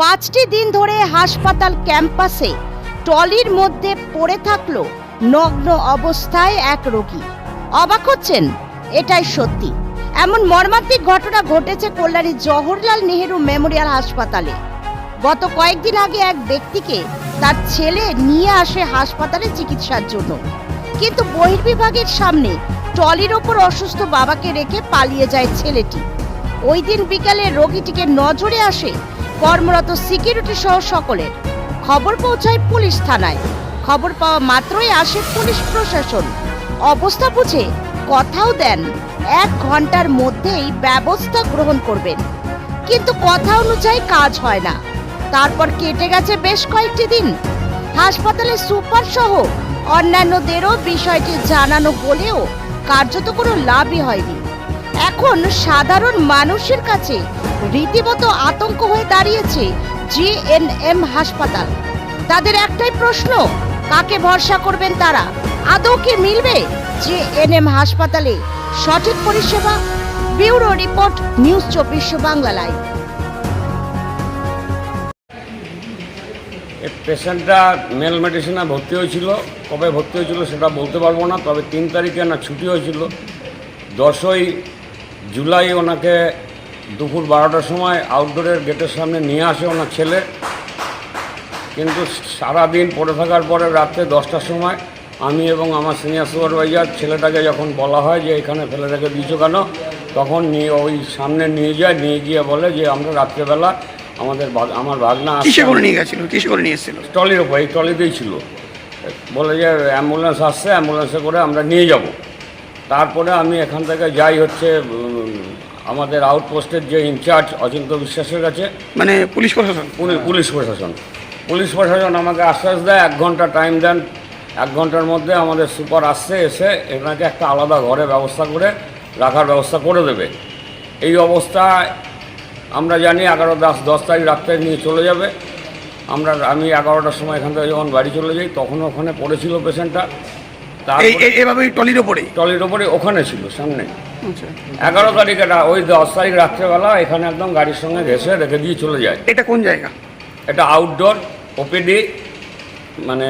পাঁচটি দিন ধরে হাসপাতাল ক্যাম্পাসে টলির মধ্যে পড়ে থাকল নগ্ন অবস্থায় এক রোগী। অবাক হচ্ছেন, এটাই সত্যি। এমন মর্মান্তিক ঘটনা ঘটেছে কল্যাণী জওহরলাল নেহেরু মেমোরিয়াল হাসপাতালে। গত কয়েকদিন আগে এক ব্যক্তিকে তার ছেলে নিয়ে আসে হাসপাতালে চিকিৎসার জন্য। কিন্তু বহির্বিভাগের সামনে টলির ওপর অসুস্থ বাবাকে রেখে পালিয়ে যায় ছেলেটি। ওই দিন বিকালে রোগীটিকে নজরে আসে কর্মরত সিকিউরিটি সহ সকলের। খবর পৌঁছায় পুলিশ থানায়। খবর পাওয়া মাত্রই আসে পুলিশ প্রশাসন। অবস্থা বুঝে কথাও দেন। এক ঘণ্টার মধ্যেই ব্যবস্থা গ্রহণ করবেন। কিন্তু কথা অনুযায়ী কাজ হয় না। তারপর কেটে গেছে বেশ কয়েকটি দিন। হাসপাতালে সুপার সহ অন্যান্যদেরও বিষয়টি জানানো হলেও কার্যত কোনো লাভই হয়নি। এখন সাধারণ মানুষের কাছে রীতিমতো আতঙ্ক হয়ে দাঁড়িয়েছে জিএনএম হাসপাতাল। তাদের একটাই প্রশ্ন, কাকে ভরসা করবেন তারা? আদৌ কি মিলবে জিএনএম হাসপাতালে? সঠিক পরিষেবা? ব্যুরো রিপোর্ট, নিউজ চব্বিশ বাংলা লাইভ। পেশেন্টটা মেল মেডিসিনে ভর্তি হয়েছিল। কবে ভর্তি হয়েছিল সেটা বলতে পারব না, তবে তিন তারিখে না ছুটি হয়েছিল। দশই জুলাই ওনাকে দুপুর বারোটার সময় আউটডোরের গেটের সামনে নিয়ে আসে ওনার ছেলে। কিন্তু সারাদিন পড়ে থাকার পরে রাত্রে দশটার সময় আমি এবং আমার সিনিয়র সুপারভাইজার ছেলেটাকে যখন বলা হয় যে এখানে ফেলে রেখে দিয়েছ কেন তখন নিয়ে ওই সামনে নিয়ে যায় নিয়ে গিয়ে বলে যে আমরা রাত্রেবেলা আমাদের আমার ভাগনা আসছে, কিসে করে নিয়ে গেছিল? কিসে করে নিয়ে এসেছিল? ট্রলির ওপর এই ট্রলিতেই ছিল। বলে যে অ্যাম্বুলেন্স আসছে অ্যাম্বুলেন্সে করে আমরা নিয়ে যাব। তারপরে আমি এখান থেকে যাই হচ্ছে আমাদের আউটপোস্টের যে ইনচার্জ অচিন্ত বিশ্বাসের কাছে মানে পুলিশ প্রশাসন? পুলি- পুলিশ প্রশাসন। পুলিশ প্রশাসন আমাকে আশ্বাস দেয় এক ঘণ্টা টাইম দেন। এক ঘণ্টার মধ্যে আমাদের সুপার আসছে এসে এনাকে একটা আলাদা ঘরে ব্যবস্থা করে রাখার ব্যবস্থা করে দেবে। এই অবস্থায় আমরা জানি এগারো দশ দশ তারিখ রাত্রে নিয়ে চলে যাবে। আমরা আমি এগারোটার সময় এখান থেকে যখন বাড়ি চলে যাই তখন ওখানে পড়েছিল পেশেন্টটা তার এই এই- এভাবে টলির ওপরেই? টলির ওপরে ওখানে ছিল সামনে। এগারো তারিখে রা- ওই দশ তারিখ রাত্রেবেলা এখানে একদম গাড়ির সঙ্গে ঘেসে রেখে দিয়ে চলে যায়। এটা কোন জায়গা? এটা আউটডোর ওপিডি মানে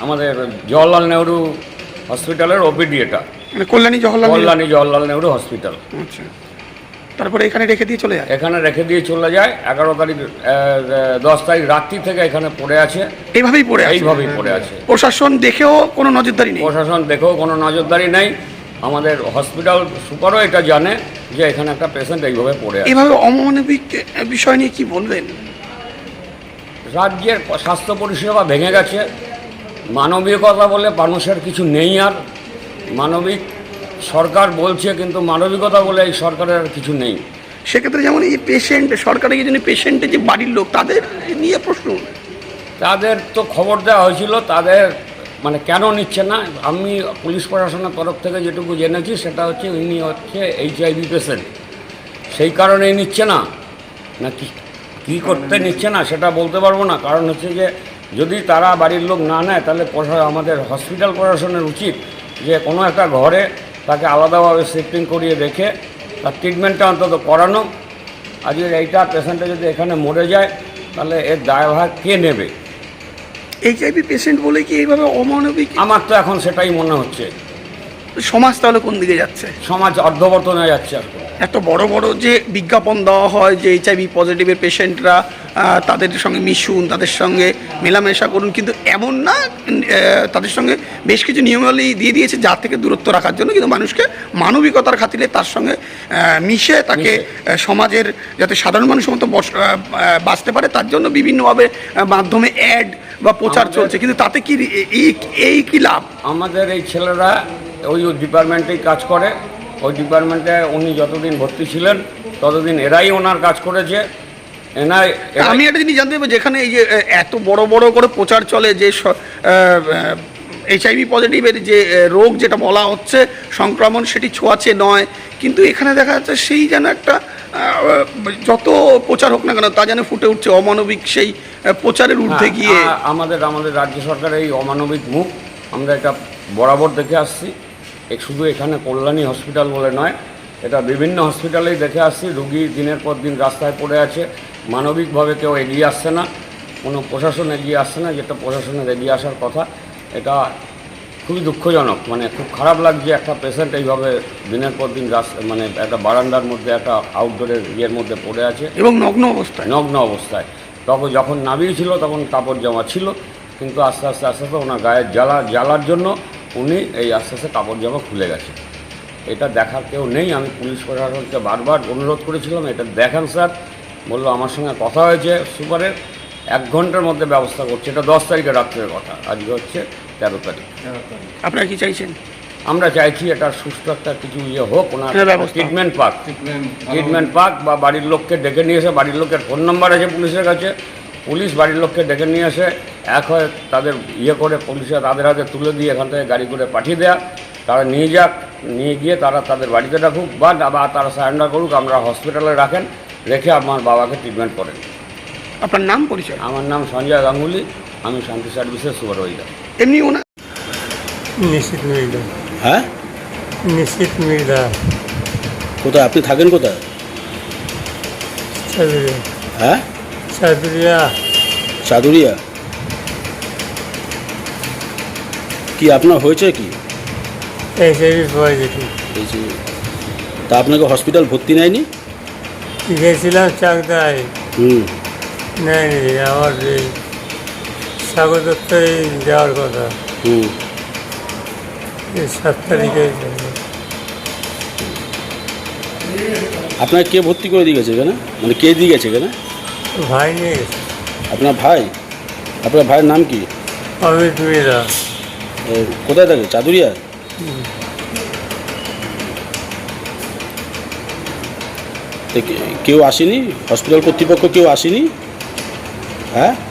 আমাদের জওয়াহরলাল নেহরু হসপিটালের ওপিডি এটা। মানে কল্যাণী জওহরলাল নেহেরু- কল্যাণী জওয়াহরলাল নেহরু হসপিটাল আচ্ছা। তারপরে এখানে রেখে দিয়ে চলে যায়? এখানে রেখে দিয়ে চলে যায়। এগারো তারিখ দশ তারিখ রাত্রি থেকে এখানে পড়ে আছে। এইভাবেই পড়ে এইভাবেই পড়ে আছে। প্রশাসন দেখেও কোনো নজরদারি নেই? প্রশাসন দেখেও কোনো নজরদারি নেই। আমাদের হসপিটাল সুপারও এটা জানে যে এখানে একটা পেশেন্ট এইভাবে পড়ে আছে। এভাবে অমানবিক বিষয় নিয়ে কি বলবেন? রাজ্যের স্বাস্থ্য পরিষেবা ভেঙে গেছে। মানবিকতা বলে মানুষের কিছু নেই আর। মানবিক সরকার বলছে কিন্তু মানবিকতা বলে এই সরকারের আর কিছু নেই। সেক্ষেত্রে যেমন এই পেশেন্ট সরকারি জন্য পেশেন্টের যে বাড়ির লোক তাদের নিয়ে প্রশ্ন। তাদের তো খবর দেওয়া হয়েছিল তাদের মানে কেন নিচ্ছে না? আমি পুলিশ প্রশাসনের তরফ থেকে যেটুকু জেনেছি, সেটা হচ্ছে উনি হচ্ছে এইচআইভি পেশেন্ট সেই কারণে নিচ্ছে না। না কি, কী করতে নিচ্ছে না সেটা বলতে পারব না। কারণ হচ্ছে যে, যদি তারা বাড়ির লোক না নেয়, তাহলে আমাদের হসপিটাল প্রশাসনের উচিত যে কোনো একটা ঘরে তাকে আলাদাভাবে শিফটিং করিয়ে রেখে তার ট্রিটমেন্টটা অন্তত করানো। আজকে এইটা পেশেন্টটা যদি এখানে মরে যায়, তাহলে এর দায়ভার কে নেবে? এইচআইভি পেশেন্ট বলে কি এইভাবে অমানবিক? আমার তো এখন সেটাই মনে হচ্ছে। সমাজ তাহলে কোন দিকে যাচ্ছে? সমাজ অর্ধবর্তনে যাচ্ছে আর। এত বড় বড় যে বিজ্ঞাপন দেওয়া হয় যে এইচআইভি পজিটিভের পেশেন্টরা তাদের সঙ্গে মিশুন তাদের সঙ্গে মেলামেশা করুন কিন্তু এমন না তাদের সঙ্গে বেশ কিছু নিয়মাবলী দিয়ে দিয়েছে যা থেকে দূরত্ব রাখার জন্য কিন্তু মানুষকে মানবিকতার খাতিরে তার সঙ্গে মিশে তাকে সমাজের যাতে সাধারণ মানুষের মতো বাঁচতে পারে তার জন্য বিভিন্নভাবে মাধ্যমে অ্যাড বা প্রচার চলছে কিন্তু তাতে কি এই কি লাভ? আমাদের এই ছেলেরা ওই ডিপার্টমেন্টেই কাজ করে। ওই ডিপার্টমেন্টে উনি যতদিন ভর্তি ছিলেন ততদিন এরাই ওনার কাজ করেছে। আমি একটা জিনিস জানতে পারব যেখানে এই যে এত বড় বড় করে প্রচার চলে যে এইচআইভি পজিটিভের যে রোগ যেটা বলা হচ্ছে সংক্রমণ সেটি ছোঁয়াচে নয়। কিন্তু এখানে দেখা যাচ্ছে সেই যেন একটা যত প্রচার হোক না কেন তা যেন ফুটে উঠছে। অমানবিক সেই প্রচারের ঊর্ধ্বে হ্যাঁ, গিয়ে আমাদের আমাদের রাজ্য সরকারের এই অমানবিক মুখ আমরা এটা বরাবর দেখে আসছি। শুধু এখানে কল্যাণী হসপিটাল বলে নয় এটা বিভিন্ন হসপিটালেই দেখে আসছি। রুগী দিনের পর দিন রাস্তায় পড়ে আছে। মানবিকভাবে কেউ এগিয়ে আসছে না। কোনো প্রশাসন এগিয়ে আসছে না যেটা প্রশাসনের এগিয়ে আসার কথা। এটা খুবই দুঃখজনক মানে খুব খারাপ লাগছে একটা পেশেন্ট এইভাবে দিনের পর দিন রাস্তা মানে একটা বারান্দার মধ্যে একটা আউটডোরের ইয়ের মধ্যে পড়ে আছে। এবং নগ্ন অবস্থায়। নগ্ন অবস্থায়। তখন যখন নামিয়েছিল তখন কাপড় জামা ছিল কিন্তু আস্তে আস্তে আস্তে আস্তে ওনার গায়ের জ্বালা জ্বালার জন্য উনি এই আস্তে আস্তে কাপড় জামা খুলে গেছে। এটা দেখার কেউ নেই আমি পুলিশ প্রশাসনকে বারবার অনুরোধ করেছিলাম এটা দেখান স্যার। বলল আমার সঙ্গে কথা হয়েছে সুপারের। এক ঘণ্টার মধ্যে ব্যবস্থা করছে। এটা দশ তারিখে রাত্রের কথা। আজকে হচ্ছে তেরো তারিখ। আপনারা কি চাইছেন? আমরা চাইছি এটা সুস্থ একটা কিছু ইয়ে হোক ওনার হ্যাঁ। ট্রিটমেন্ট পাক। ট্রিটমেন্ট পাক বা বাড়ির লোককে ডেকে নিয়ে এসে বাড়ির লোকের ফোন নাম্বার আছে পুলিশের কাছে। পুলিশ বাড়ির লোককে ডেকে নিয়ে এসে এক হয় তাদের ইয়ে করে পুলিশে তাদের হাতে তুলে দিয়ে এখান থেকে গাড়ি করে পাঠিয়ে দেয়া। তারা নিয়ে যাক নিয়ে গিয়ে তারা তাদের বাড়িতে রাখুক বা বা তারা সারেন্ডার করুক আমরা হসপিটালে রাখেন রেখে আমার বাবাকে ট্রিটমেন্ট করেন। আপনার নাম পরিচয়? আমার নাম সঞ্জয় গাঙ্গুলি আমি শান্তি সার্ভিসের সুপারভাইজার। এমনি ওনার? নিশ্চিত মির্জা। হ্যাঁ? নিশ্চিত মির্জা। কোথায়? আপনি থাকেন কোথায়? চাদুরিয়া হ্যাঁ? চাদুরিয়া চাদুরিয়া কি আপনার হয়েছে কি? তা আপনাকে হসপিটাল ভর্তি নেয়নি? গেছিলাম চাকদায়। হুম। নেয়নি আমার এই যাওয়ার কথা। হুম। এই সাত তারিখে আপনাকে কে ভর্তি করে দিয়ে গেছে এখানে? মানে কে দিয়ে গেছে এখানে? ভাই নিয়ে গেছে। আপনার ভাই? আপনার ভাইয়ের নাম কি? অমিত মির্জা এ, কোথায় থাকে? চাদুরিয়া কেউ আসেনি? হসপিটাল কর্তৃপক্ষ কেউ আসেনি? হ্যাঁ